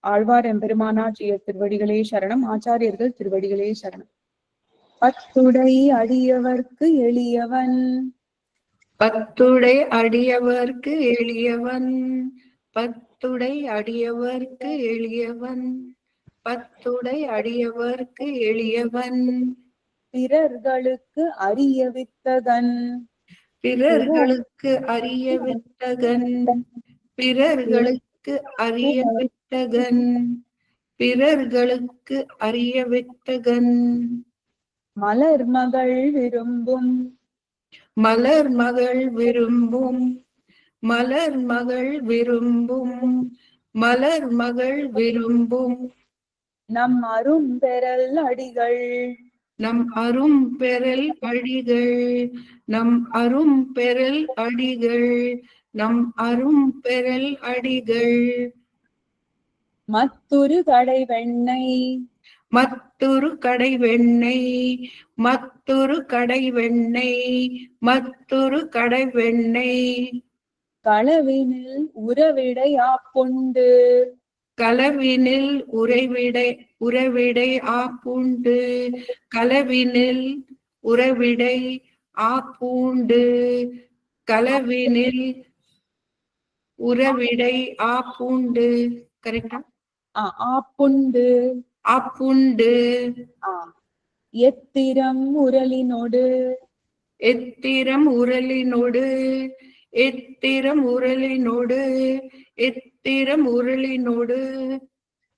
ஆழ்வார் எம்பெருமானாற்றிய திருவடிகளே சரணம். ஆச்சாரியர்கள் திருவடிகளே சரணம். பத்துடை அடியவர்க்கு எளியவன். பத்துடை அடியவர்க்கு எளியவன். பத்துடை அடியவர்க்கு எளியவன். பத்துடை அடியவர்க்கு எளியவன். பிறர்களுக்கு அறிய வித்தகன். பிறர்களுக்கு அறிய விட்டகன் பிறர்களுக்கு அறிய விட்டகன் பிறர்களுக்கு அறிய விட்டகன் மலர் மகள் விரும்பும். மலர் மகள் விரும்பும். மலர் மகள் விரும்பும். மலர் மகள் விரும்பும். நம் அரும் பெறல் அடிகள். நம் அரும் பெறல் அடிகள். நம் அரும் பெறல் அடிகள். நம் அரும் பெறல் அடிகள். மத்துரு கடை வெண்ணெய் மத்தொரு கடை வெண்ணெய் மத்தொரு கடை வெண்ணெய் மத்தொரு கடை வெண்ணெய் களவினில் உறவிடை ஆப்புண்டு. களவினில் உறைவிடை உறவிடை ஆப்புண்டு. களவினில் உறவிடை ஆப்பூண்டு. களவினில் உறவிடை ஆப்பூண்டு. கரெக்டா ஆ, ஆப்புண்டு. ஆ. எத்திரம் உரலினோடு. எத்திரம் உரலினோடு. எத்திரம் உரலினோடு. எத்திரம் உரலினோடு.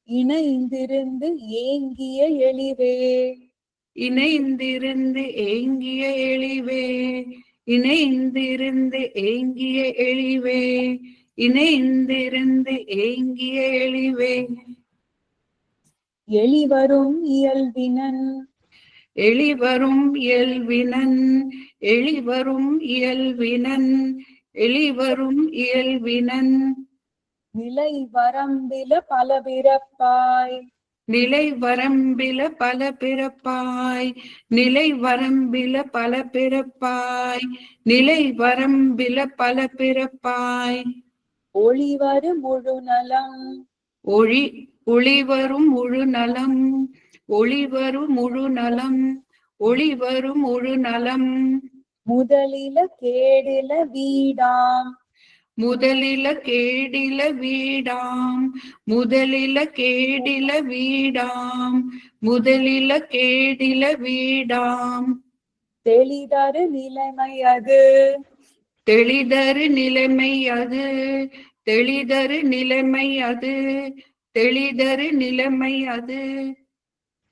இணைந்திருந்து ஏங்கிய எளிவே இணைந்திருந்து ஏங்கிய எளிவே இணைந்திருந்து ஏங்கிய எளிவே இணைந்திருந்து ஏங்கிய எளிவே எளிவரும் இயல்பினன். எளிவரும் இயல்வினன் எளிவரும் இயல்வினன் எளிவரும் இயல்வினன் நிலை வரம்பில பல பிறப்பாய். நிலை வரம்பில பல பிறப்பாய். நிலை வரம்பில பல பிறப்பாய். நிலை வரம்பில பல பிறப்பாய். ஒளிவரு முழு நலம். ஒளி ஒளிவரும் முழு நலம். ஒளிவரும் முழு நலம். ஒளிவரும் முழு நலம். முதலில கேடில வீடாம். முதலில கேடில வீடாம். முதலில கேடில வீடாம். முதலில கேடில வீடாம். தெளிதரு நிலைமை அது. தெளிதரு நிலைமை அது தெளிதரு நிலைமை அது தெளிதரு நிலைமை அது.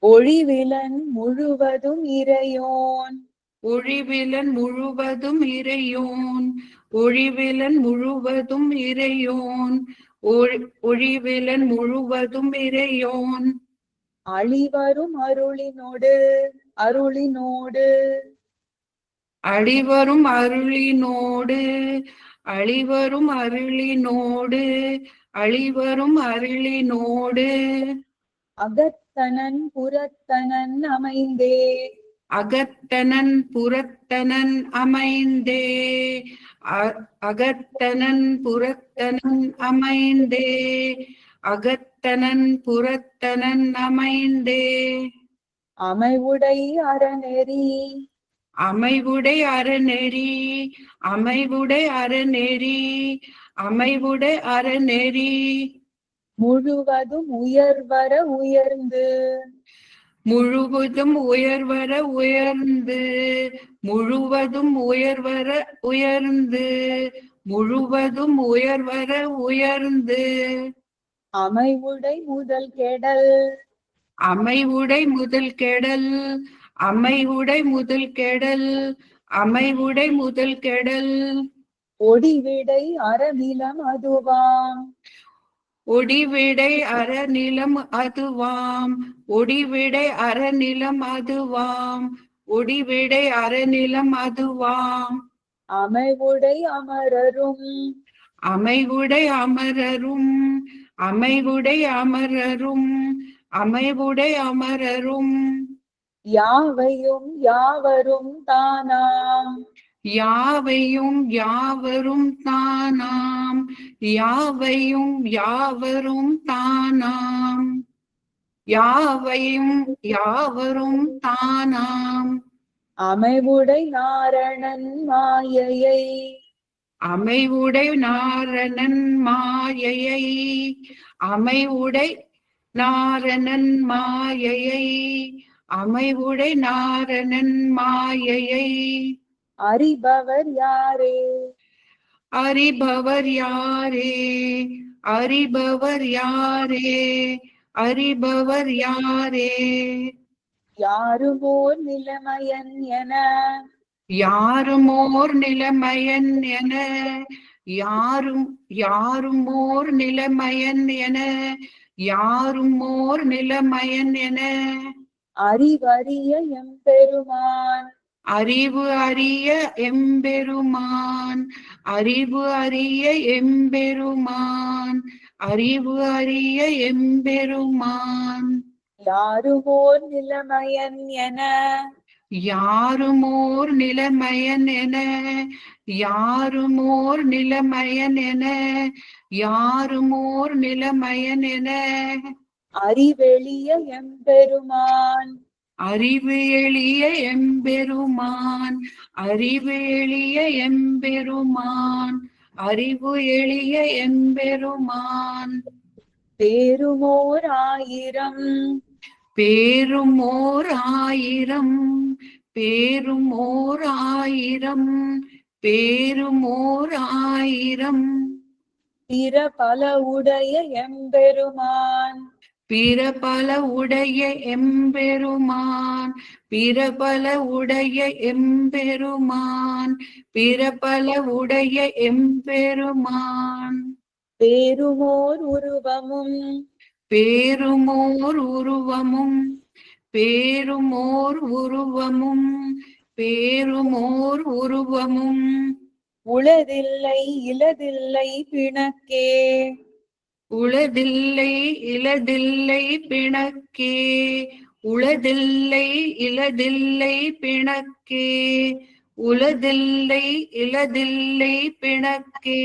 ஒளிவிலன் முழுவதும் இறையோன். ஒழிவிலன் முழுவதும் இறையோன். ஒழிவிலன் முழுவதும் இறையோன். ஒழிவிலன் முழுவதும் இறையோன். அழிவரும் அருளினோடு அருளினோடு. அழிவரும் அருளினோடு அழிவரும் அருளினோடு அழிவரும் அருளினோடு. அகத்தனன் புறத்தனன் அமைந்தே. அகத்தனன் புறத்தனன் அமைந்தே. அகத்தனன் புறத்தனன் அமைந்தே. அகத்தனன் புறத்தனன் அமைந்தே. அமைவுடை அறநெறி. அமைவுடை அறநெறி அமைவுடை அறநெறி அமைவுடை அறநெறி. முழுவதும் உயர்வர உயர்ந்து. முழுவதும் உயர்வர உயர்ந்து. முழுவதும் உயர்வர உயர்ந்து. முழுவதும் உயர்வர உயர்ந்து. அமைவுடை முதல் கெடல். அமைவுடை முதல் கெடல். அமைவுடை முதல் கெடல் அமைவுடை முதல் கெடல். ஒடிவிடை அறநிலம் அதுவாம் ஒடிவிடை அறநிலம் அதுவாம். ஒடிவிடை அறநிலம் அதுவாம். ஒடிவிடை அறநிலம் அதுவாம். அமைவுடை அமரரும். அமைவுடை அமரரும். அமைவுடை அமரரும். அமைவுடை அமரரும். யாவையும் யாவரும் தானாம். யாவையும் யாவரும் தானாம். யாவையும் யாவரும் தானாம். யாவையும் யாவரும் தானாம். அமைவுடை நாரணன் மாயையை. அமைவுடை நாரணன் மாயையை. அமைவுடை நாரணன் மாயையை. அமைவுடை நாரணன் மாயையை. அறிபவர் யாரே? அறிபவர் யாரே? அறிபவர் யாரே? அறிபவர் யாரே? யாருமோர் நிலைமையன் என. யாருமோர் நிலைமையன் என. யாரும் யாருமோர் நிலைமையன் என. யாருமோர் நிலைமையன் என. அறிவறிய எம்பெருமான். அறிவு அறிய எம்பெருமான். அறிவு அறிய எம்பெருமான். அறிவு அறிய எம்பெருமான். யாருமோர் நிலைமையன் என. யாருமோர் நிலைமையன் என. யாருமோர் நிலைமையன் என. யாருமோர் நிலைமையன் என. அறிவெளிய எம்பெருமான். அறிவு எளிய எம்பெருமான் அறிவு எளிய எம்பெருமான் அறிவு எளிய எம்பெருமான். பேருமோர் ஆயிரம். பேருமோர் ஆயிரம் பேருமோர் ஆயிரம் பேருமோர் ஆயிரம். பிற பல உடைய எம்பெருமான். பிற பல உடைய எம்பெருமான் பிற பல உடைய எம்பெருமான் பிற பல உடைய எம்பெருமான். பேருமோர் உருவமும் பேருமோர் உருவமும் பேருமோர் உருவமும் பேருமோர் உருவமும். உளதில்லை இலதில்லை பிணக்கே. உளதில்லை இலதில்லை பிணக்கே உளதில்லை இலதில்லை பிணக்கே உளதில்லை இலதில்லை பிணக்கே.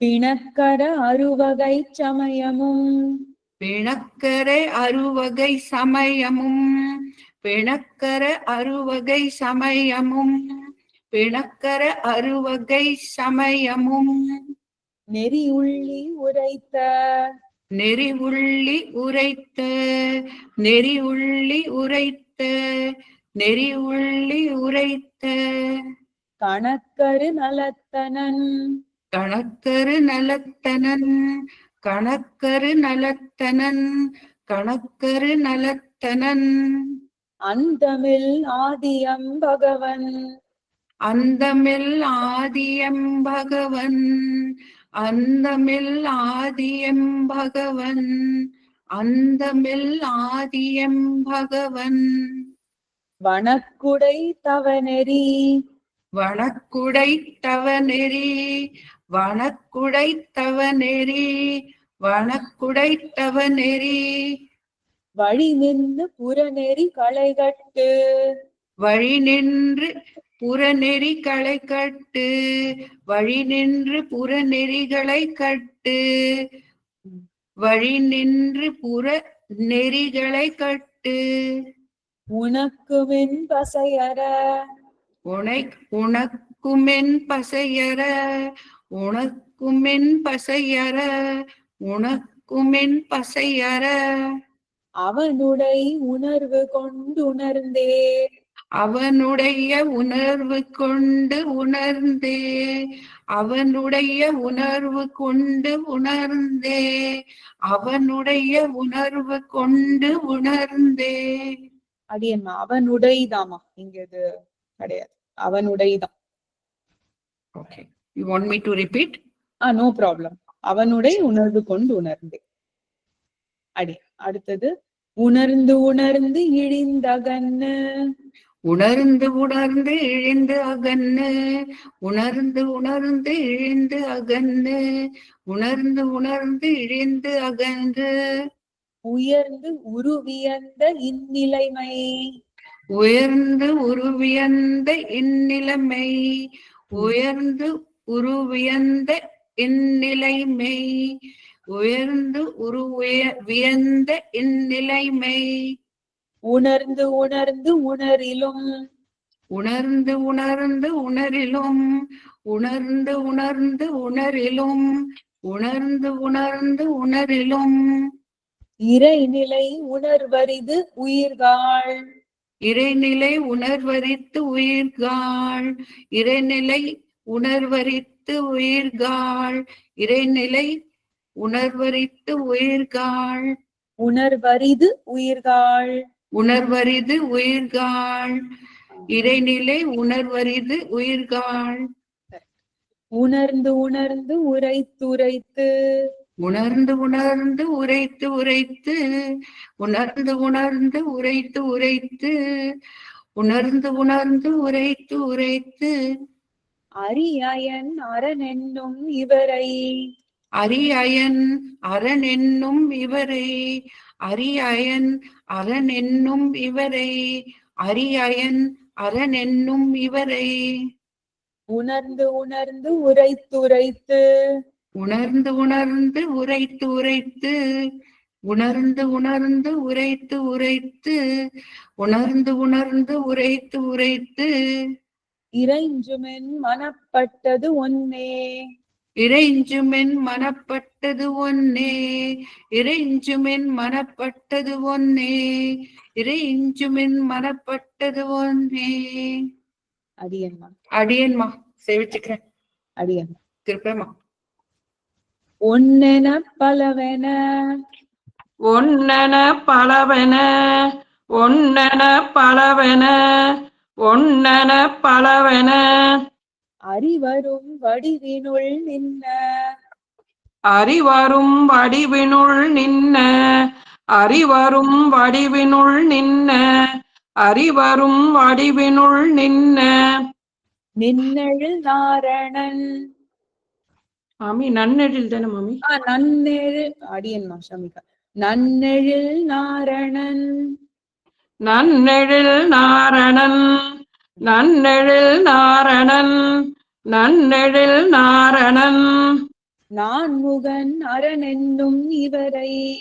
பிணக்கர அறுவகை சமயமும் பிணக்கரை அறுவகை சமயமும் பிணக்கர அறுவகை சமயமும் பிணக்கர அறுவகை சமயமும். நெறியுள்ளி உரைத்த. நெறி உள்ளி உரைத்த. நெறி உள்ளி உரைத்த. நெறி உள்ளி உரைத்த. கணக்கரு நலத்தனன். கணக்கரு நலத்தனன். கணக்கரு நலத்தனன். கணக்கரு நலத்தனன். அந்தமில் ஆதியம் பகவன். அந்தமில் ஆதியம் பகவன். அந்தமில் ஆதியம் பகவன் அந்தமில் ஆதியம் பகவன். வனக்குடை தவநெறி. வனக்குடை தவநெறி வனக்குடை தவநெறி வனக்குடை தவநெறி. வழி நின்று புறநெறி களைகட்டு. வழி நின்று புறநெறி களை கட்டு. வழி நின்று புறநெறிகளை கட்டு. வழி நின்று புற நெறிகளை கட்டு. உனக்கு மின் பசையற. உனை உனக்குமென் பசையற. உனக்குமென் பசையற. உனக்குமென் பசையற. அவனுடை உணர்வு கொண்டுணர்ந்தே அவனுடைய உணர்வு கொண்டு உணர்ந்தே அவனுடைய உணர்வு கொண்டு உணர்ந்தே அவனுடைய உணர்வு கொண்டு உணர்ந்தே. அடியம்மா அவனுடைதாமா இங்க இது கிடையாது. அவனுடைதான் okay you want me to repeat ah no problem அவனுடைய உணர்வு கொண்டு உணர்ந்தே. அடி அடுத்தது உணர்ந்து உணர்ந்து இழிந்தகன்னு உணர்ந்து உணர்ந்து இழிந்து அகன்னு உணர்ந்து உணர்ந்து இழிந்து அகன்னு உணர்ந்து உணர்ந்து இழிந்து அகன்று. உயர்ந்து உருவியந்த இந்நிலைமை. உயர்ந்து உருவியந்த இந்நிலைமை. உயர்ந்து உருவியந்த இந்நிலைமை. உயர்ந்து உருவிய வியந்த இந்நிலைமை. உணர்ந்து உணர்ந்து உணரிலும். உணர்ந்து உணர்ந்து உணரிலும். உணர்ந்து உணர்ந்து உணரிலும். உணர்ந்து உணர்ந்து உணரிலும். இறைநிலை உணர்வரிது உயிர்காள். இறைநிலை உணர்வரித்து உயிர்காள். இறைநிலை உணர்வரித்து உயிர்காள். இறைநிலை உணர்வரித்து உயிர்காள். உணர்வரிது உயிர்காள். உணர்வரிது உயிர்காள் இறைநிலை உணர்வரிது உயிர்காள் உணர்ந்து உணர்ந்து உரைத்துரைத்து உணர்ந்து உணர்ந்து உரைத்து உரைத்து. உணர்ந்து உணர்ந்து உரைத்து உரைத்து. உணர்ந்து உணர்ந்து உரைத்து உரைத்து. அரியயன் அரண் என்னும் இவரை. அரியயன் அரண் என்னும் இவரை. அரியயன் அரண் என்னும் இவரை அரியயன் அரண் என்னும் இவரை. உணர்ந்து உணர்ந்து உரைத்துரைத்து உணர்ந்து உணர்ந்து உரைத்து உரைத்து. உணர்ந்து உணர்ந்து உரைத்து உரைத்து. உணர்ந்து உணர்ந்து உரைத்து உரைத்து. இறைஞ்சுமென் மனப்பட்டது ஒன்னே. இறைஞ்சுமென் மனப்பட்டது ஒன்னே இறைஞ்சுமென் மனப்பட்டது ஒன்னே இறைஞ்சுமென் மனப்பட்டது ஒன்னே. அடியன்மா. அடியன்மா சேவிச்சுக்கிறேன். அடியன். திருப்பேம்மா. ஒன்னென பலவென. ஒன்னென பலவென. ஒன்னென பலவென. ஒன்னென பலவென. அறிவரும் வடிவினுள் நின்ன. அறிவரும் வடிவினுள் நின்ன. அறிவரும் வடிவினுள் நின்ன. அறிவரும் வடிவினுள் நின்ன. நின்னெழில் நாரணன். மாமி நன்னெழில் தானே மாமி? நன்னெழில் அடியன்மா ஷமிகா நன்னெழில் நாரணன். நன்னெழில் நாரணன். நன்னெழில் நாரணன் நன்னெழில் நாரணன். நான்முகன் அரண் என்னும் இவரை.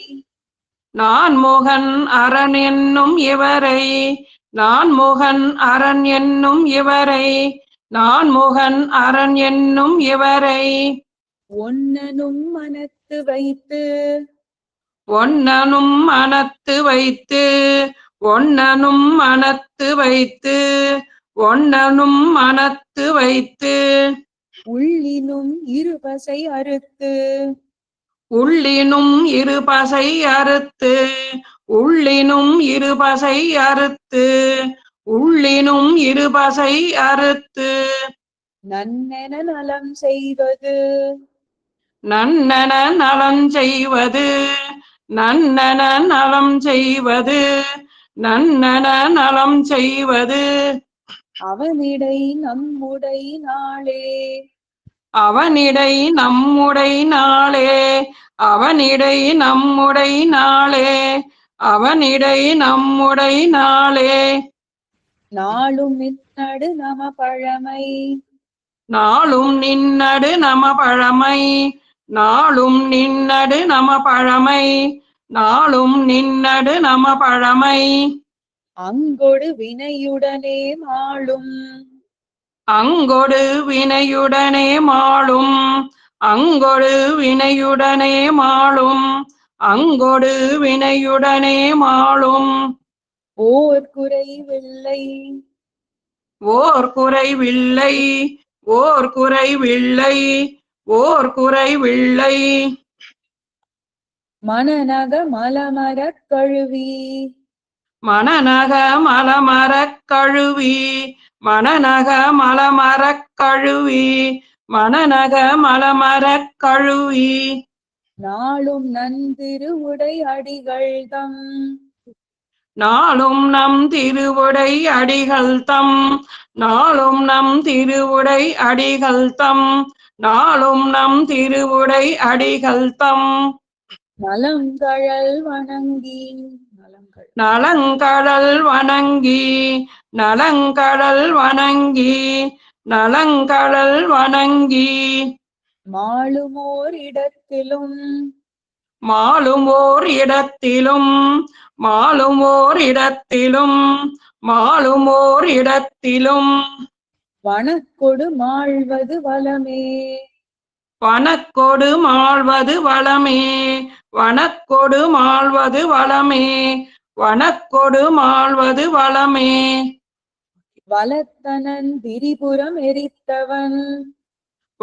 நான் முகன் அரண் என்னும் இவரை. நான் முகன் அரண் என்னும் இவரை. நான் முகன் அரண் என்னும் இவரை. ஒன்னனும் மனத்து வைத்து. ஒன்னனும் மனத்து வைத்து. ஒன்னனும் மனத்து வைத்து. ஒன்னனும் மனத்து வைத்து உள்ளினும் இருபசை அறுத்து உள்ளினும் இருபசை அறுத்து உள்ளினும் இருபசை அறுத்து உள்ளினும் இருபசை அறுத்து. நன்னென நலம் செய்வது நன்னன நலம் செய்வது நன்னன நலம் செய்வது நன்னன நலம் செய்வது. அவனிடை நம்முடை நாளே. அவனிடை நம்முடை நாளே. அவனிடை நம்முடை நாளே. அவனிடை நம்முடை நாளே. நாளும் நின்னடு நம பழமை நாளும் நின்னடு நம பழமை நாளும் நின்னடு நம பழமை நாளும் நின்னடு நம பழமை அங்கொடு வினையுடனே மாளும். அங்கொடு வினையுடனே மாளும். அங்கொடு வினையுடனே மாளும். அங்கொடு வினையுடனே மாளும். ஓர் குறைவில்லை. ஓர் குறைவில்லை. ஓர் குறைவில்லை. ஓர் குறைவில்லை. மனநக மலமரக் கழுவி. மணநக மலமரக் கழுவி மணநக மலமரக் கழுவி மணநக மலமரக் கழுவி. நாளும் நந்திரு உடை அடிகள்தம். நாளும் நம் திருவுடை அடிகள் தம் நாளும் நம் திருவுடை அடிகள் தம் நாளும் நம் திருவுடை அடிகள் தம் நலங்கழல் வணங்கி நலங்கடல் வணங்கி நலங்கடல் வணங்கி நலங்கடல் வணங்கி. மாளுமோர் இடத்திலும் மாலுமோர் இடத்திலும் மாலுமோர் இடத்திலும் மாலுமோர் இடத்திலும். வனக்கொடு மாழ்வது வளமே. வனக்கொடு மாழ்வது வளமே வனக்கொடு மாழ்வது வளமே. வனக்கொடு மாழ்வது வளமே. வலத்தனன் திரிபுரம் எரித்தவன்.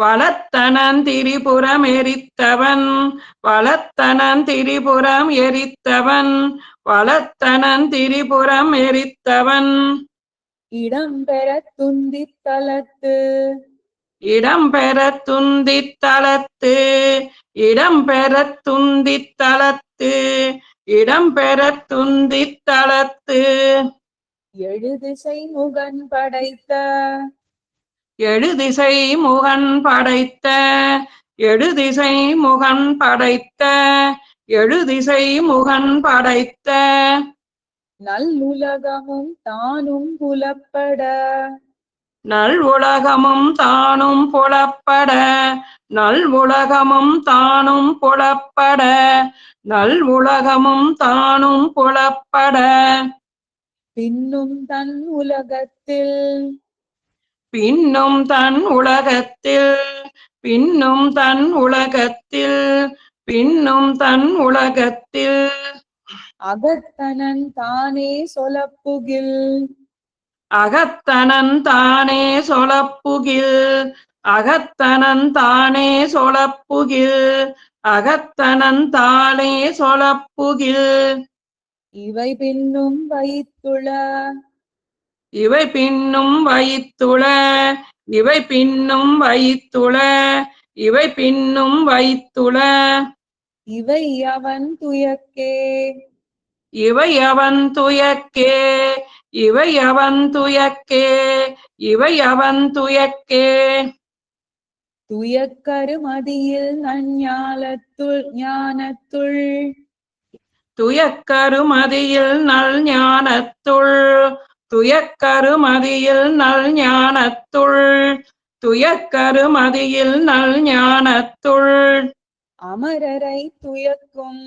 வளத்தனன் திரிபுரம் எரித்தவன். வளத்தனன் திரிபுரம் எரித்தவன். வளத்தனன் திரிபுரம் எரித்தவன். இடம்பெற துந்தித்தலத்து இடம்பெற துந்தித்தலத்து இடம்பெற துந்தித்தலத்து இடம்பெற துந்தித்தலத்து எழுதிசை முகன் படைத்த. எழுதிசை முகன் படைத்த. எழுதிசை முகன் படைத்த. எழுதிசை முகன் படைத்த. நல்லுலகமும் தானும் புலப்பட. நல் உலகமும் தானும் புலப்பட நல் உலகமும் தானும் புலப்பட நல் உலகமும் தானும் புலப்பட. பின்னும் தன் உலகத்தில். பின்னும் தன் உலகத்தில் பின்னும் தன் உலகத்தில் பின்னும் தன் உலகத்தில். அகத்தனன் தானே சொலப்புகில். அகத்தனன் தானே சொலப்புகில் அகத்தனன் தானே சொலப்புகில் அகத்தனன் தானே சொலப்புகில். இவை பின்னும் வைத்துள. இவை பின்னும் வைத்துள இவை பின்னும் வைத்துள இவை பின்னும் வைத்துள. இவை அவன் துயக்கே. இவை அவன் துயக்கே இவை அவன் துயக்கே இவை அவன் துயக்கே துயக்கருமதியில் நஞ்ஞாலத்துள் ஞானத்துள். துயக்கருமதியில் நல் ஞானத்துள் துயக்கருமதியில் நல் ஞானத்துள் துயக்கருமதியில் நல் ஞானத்துள் அமரரை துயக்கும்.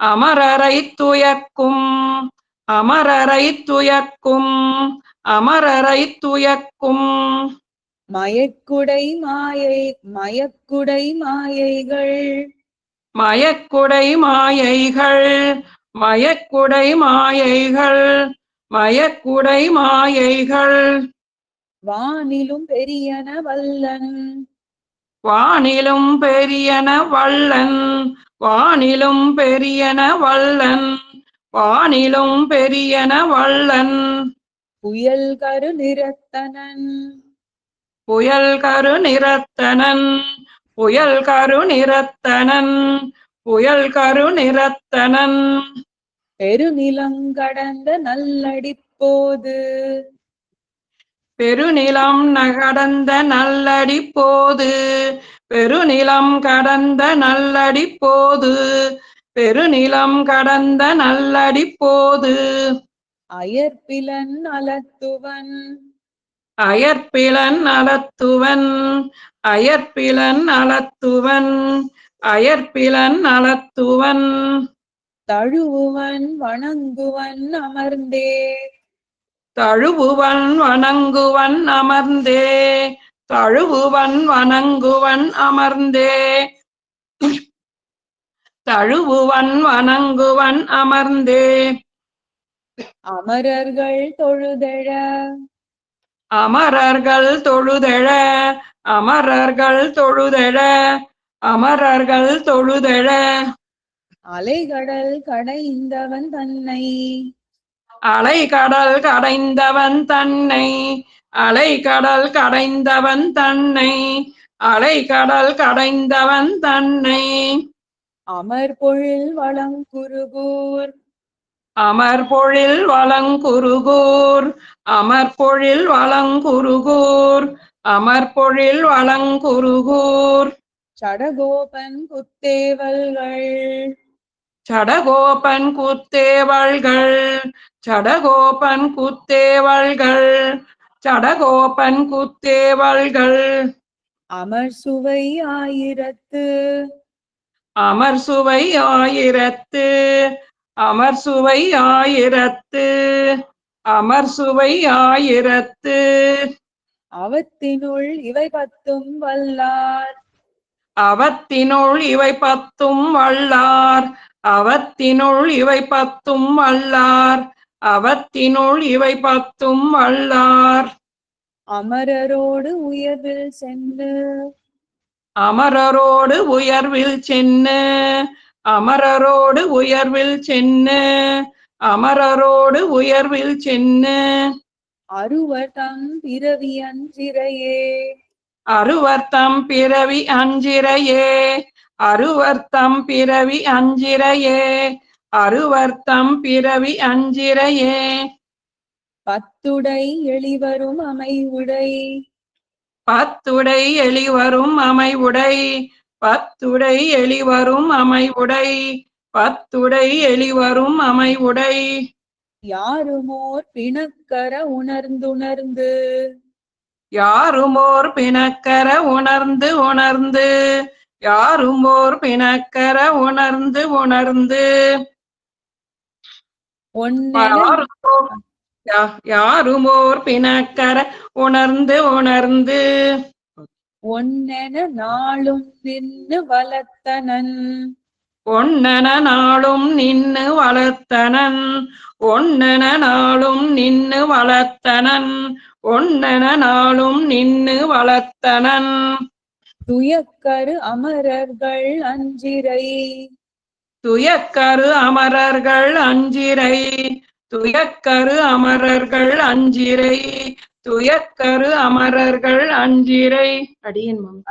அமரரை துயக்கும். அமரரை துயக்கும் அமரரை துயக்கும் மயக்குடை மாயை மயக்குடை மாயைகள். மயக்குடை மாயைகள் மயக்குடை மாயைகள் மயக்குடை மாயைகள். வானிலும் பெரியன வல்லன். வானிலும் பெரியன வல்லன் வானிலும் பெரியன வல்லன். வானிலும் பெரியன வல்லன் புயல் கரு நிறத்தனன். புயல் கரு நிறத்தனன். புயல் கரு நிறத்தனன். புயல் கரு நிறத்தனன். பெருநிலங்கடந்த நல்லடிப்போது. பெருநிலம் நகடந்த நல்லடி போது பெருநிலம் கடந்த நல்லடி போது பெருநிலம் கடந்த நல்லடி போது. அயற்பிலன் அலத்துவன். அயற்பிலன் அலத்துவன். அயற்பிலன் அலத்துவன். அயற்பிலன் அலத்துவன். தழுவுவன் வணங்குவன் அமர்ந்தே. தழுவுவன் வணங்குவன் அமர்ந்தே. தழுவுவன் வணங்குவன் அமர்ந்தே. தழுவுவன் வணங்குவன் அமர்ந்தே. அமரர்கள் தொழுதெழ. அமரர்கள் தொழுதெழ. அமரர்கள் தொழுதெழ. அமரர்கள் தொழுதெழ. அலைகடல் கடைந்தவன் தன்னை. அலைகடல் கடைந்தவன் தன்னை. அலைகடல் கடைந்தவன் தன்னை. அலைகடல் கடைந்தவன் தன்னை. அமர் பொழில் வளங்குருகூர் அமர் பொழில் வளங்குருகூர் அமர் பொழில் வளங்குருகூர் அமர் பொழில் வளங்குருகூர் சடகோபன் குத்தேவல்கள். சடகோபன் குத்தேவள்கள் சடகோபன் குத்தேவள்கள் சடகோபன் குத்தேவள்கள் அமர் சுவை ஆயிரத்து. அமர் சுவை ஆயிரத்து அமர் சுவை ஆயிரத்து அமர் சுவை ஆயிரத்து. அவத்தினுள் இவை பத்தும் வல்லார். அவத்தினுள் இவை பத்தும் வல்லார். அவத்தினுள் இவை பத்தும் வல்லார். அவத்தினுள் இவை பத்தும் வல்லார். அமரரோடு உயர்வில் சென்று அமரரோடு உயர்வில் சென்னு அமரரோடு உயர்வில் சென்னு அமரரோடு உயர்வில் சென்னு. அருவதம் பிறவி அஞ்சிரையே அருவர்த்தம் பிறவி அஞ்சிரையே அருவர்த்தம் பிறவி அஞ்சிரையே அருவர்த்தம் பிறவி அஞ்சிரையே பத்துடை எளிவரும் அமைவுடை பத்துடை எளிவரும் அமைவுடை பத்துடை எளிவரும் அமைவுடை பத்துடை எளிவரும் அமைவுடை. யாருமோர் பிணக்கர உணர்ந்துணர்ந்து? யாருமோர் பிணக்கர உணர்ந்து உணர்ந்து? யாருமோர் பிணக்கர உணர்ந்து உணர்ந்து? யா- யாருமோர் பிணக்கர உணர்ந்து உணர்ந்து. ஒன்னென நாளும் நின்னு வளர்த்தனன். ஒன்னன நாளும் நின்னு வளர்த்தனன். ஒன்னன நாளும் நின்னு வளர்த்தனன். ஒன்னன நாளும் நின்னு வளர்த்தனன். துயக்கரு அமரர்கள் அஞ்சிரை. துயக்கரு அமரர்கள் அஞ்சிரை. துயக்கரு அமரர்கள் அஞ்சிரை துயக்கரு அமரர்கள் அஞ்சிரை. அடியன் மாமி.